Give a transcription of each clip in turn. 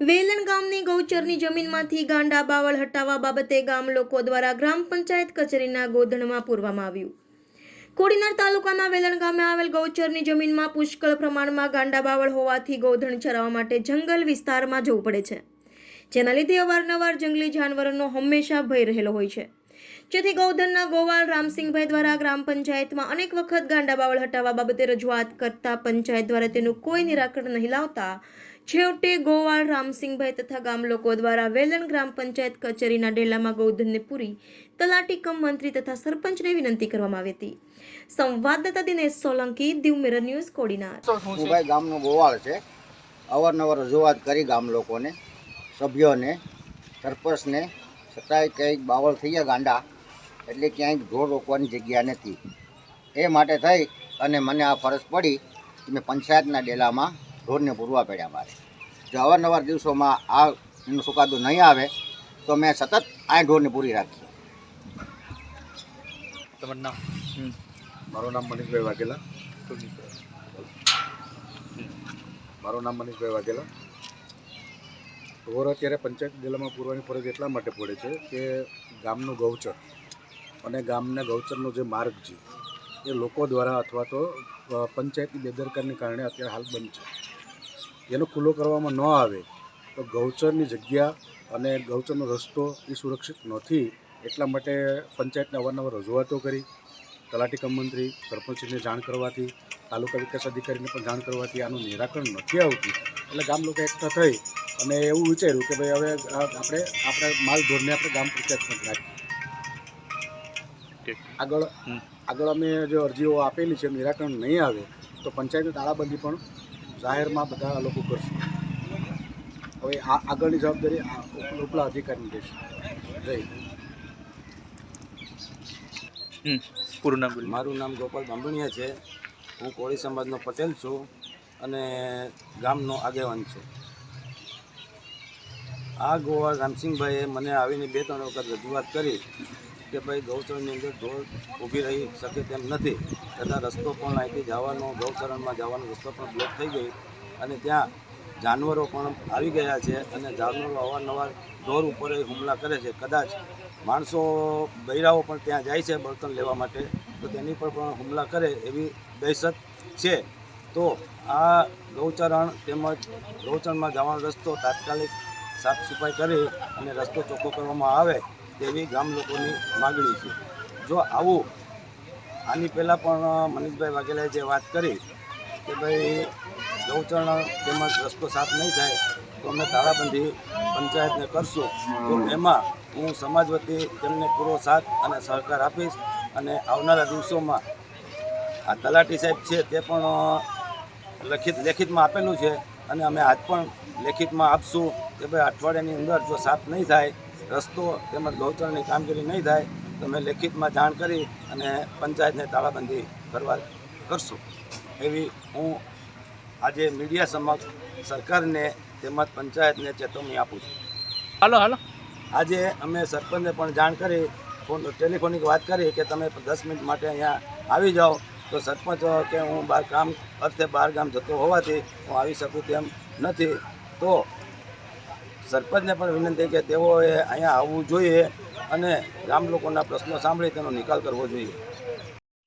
વેલણ ગામની ગૌચરની જમીનમાંથી ગાંડા બાવળ હટાવવા બાબતે ગામ લોકો દ્વારા ગ્રામ પંચાયત કચેરીના ગોધણમાં પૂરવામાં આવ્યું. કોડીનાર તાલુકાના વેલણ ગામે આવેલ ગૌચરની જમીનમાં પુષ્કળ પ્રમાણમાં ગાંડા બાવળ હોવાથી ગોધણ ચરાવવા માટે જંગલ વિસ્તારમાં જવું પડે છે, જેના લીધે અવારનવાર જંગલી જાનવરોનો હંમેશા ભય રહેલો હોય છે. જેથી ગૌધનના ગોવાળ રામસિંહભાઈ દ્વારા ગ્રામ પંચાયતમાં અનેક વખત ગાંડા બાવળ હટાવવા બાબતે રજૂઆત કરતા પંચાયત દ્વારા તેનું કોઈ નિરાકરણ નહીં લાવતા છેવટે ગોવાળ, રામસિંહભાઈ તથા ગામ લોકો દ્વારા વેલણ ગ્રામ પંચાયત કચેરીના ડેલામાં ગૌધનને પૂરી તલાટી કમ મંત્રી તથા સરપંચને વિનંતી કરવામાં આવી હતી. સંવાદદાતા દિનેશ સોલંકી, દીવ મિરર ન્યૂઝ, કોડીનાર. ભાઈ ગામનો ગોવાળ છે. અવારનવાર રજૂઆત કરી ગામ લોકોને, સભ્યોને, સરપંચને. છતાંય ક્યાંય બાવળ થઈ ગયા ગાંડા, એટલે ક્યાંય ઢોર રોકવાની જગ્યા નથી. એ માટે થઈ અને મને આ ફરજ પડી કે મેં પંચાયતના ડેલામાં ઢોરને પૂરવા પડ્યા મારે. જો અવારનવાર દિવસોમાં આ એનો ચુકાદો નહીં આવે તો મેં સતત આ ઢોરને પૂરી રાખી. તમારું નામ? મારું નામ મનીષભાઈ વાઘેલા. મારું નામ મનીષભાઈ વાઘેલા. ઢોર અત્યારે પંચાયત જિલ્લામાં પૂરવાની ફરજ એટલા માટે પડે છે કે ગામનું ગૌચર અને ગામના ગૌચરનો જે માર્ગ છે એ લોકો દ્વારા અથવા તો પંચાયતની બેદરકારને કારણે અત્યારે હાલ બંધ છે. એનો ખુલ્લો કરવામાં ન આવે તો ગૌચરની જગ્યા અને ગૌચરનો રસ્તો એ સુરક્ષિત નથી. એટલા માટે પંચાયતને અવારનવાર રજૂઆતો કરી તલાટી કમ મંત્રી સરપંચને જાણ કરવાથી તાલુકા વિકાસ અધિકારીને પણ જાણ કરવાથી આનું નિરાકરણ નથી આવતું. એટલે ગામ લોકો એકઠા થઈ અને એવું વિચાર્યું કે ભાઈ હવે આપણે આપણે માલ ધોરને આપણે ગામ પંચાયતમાં રાખીએ. આગળ આગળ અમે જે અરજીઓ આપેલી છે નિરાકરણ નહીં આવે તો પંચાયતની તાળાબંધી પણ જાહેરમાં બધા લોકો કરશે. હવે આ આગળની જવાબદારી ઉપલા અધિકારીની દેશે જય પૂરું નામ મારું નામ ગોપાલ બાંભણિયા છે. હું કોળી સમાજનો પટેલ છું અને ગામનો આગેવાન છું. આ ગોવા રામસિંહભાઈએ મને આવીને બે ત્રણ વખત રજૂઆત કરી કે ભાઈ ગૌચરણની અંદર ઢોર ઊભી રહી શકે તેમ નથી તથા રસ્તો પણ અહીંથી જવાનો, ગૌચરણમાં જવાનો રસ્તો પણ બ્લોક થઈ ગઈ અને ત્યાં જાનવરો પણ આવી ગયા છે અને જાનવરો અવારનવાર ઢોર ઉપર હુમલા કરે છે. કદાચ માણસો, બૈરાઓ પણ ત્યાં જાય છે બળતણ લેવા માટે, તો તેની પર પણ હુમલા કરે એવી દહેશત છે. તો આ ગૌચરણ તેમજ ગૌચરણમાં જવાનો રસ્તો તાત્કાલિક સાફ સફાઈ કરી અને રસ્તો ચોખ્ખો કરવામાં આવે તેવી ગામ લોકોની માગણી છે. જો આવું, આની પહેલાં પણ મનીષભાઈ વાઘેલાએ જે વાત કરી કે ભાઈ, ગૌચરણ તેમજ રસ્તો સાફ નહીં થાય, તો અમે તાળાબંધી પંચાયતને કરશું. તો એમાં હું સમાજ વતી તેમને પૂરો સાથ અને સહકાર આપીશ અને આવનારા દિવસોમાં આ તલાટી સાહેબ છે તે પણ લખિત, લેખિતમાં આપેલું છે અને અમે આજ પણ લેખિતમાં આપશું કે ભાઈ, અઠવાડિયાની અંદર જો સાફ નહીં થાય રસ્તો તેમજ ગૌચરની કામગીરી નહીં થાય તો અમે લેખિતમાં જાણ કરી અને પંચાયતને તાળાબંધી કરવા કરશું. એવી હું આજે મીડિયા સમક્ષ સરકારને તેમજ પંચાયતને ચેતવણી આપું છું. હાલો હાલો. આજે અમે સરપંચને પણ જાણ કરી ફોન ટેલિફોનિક વાત કરી કે તમે દસ મિનિટ માટે અહીંયા આવી જાઓ તો સરપંચ કે હું બહાર કામ અર્થે બહાર ગામ જતો હોવાથી હું આવી શકું તેમ નથી. તો સરપંચને પણ વિનંતી કે તેઓએ અહીંયા આવવું જોઈએ અને ગામ લોકોના પ્રશ્નો સાંભળી તેનો નિકાલ કરવો જોઈએ.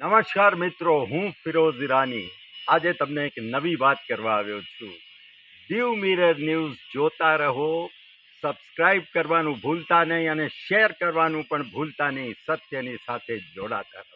નમસ્કાર મિત્રો, હું ફિરોઝ ઈરાની. આજે તમને એક નવી વાત કરવા આવ્યો છું. દીવ મિરર ન્યૂઝ જોતા રહો, સબસ્ક્રાઇબ કરવાનું ભૂલતા નહીં અને શેર કરવાનું પણ ભૂલતા નહીં, સત્યની સાથે જોડાતા રહો.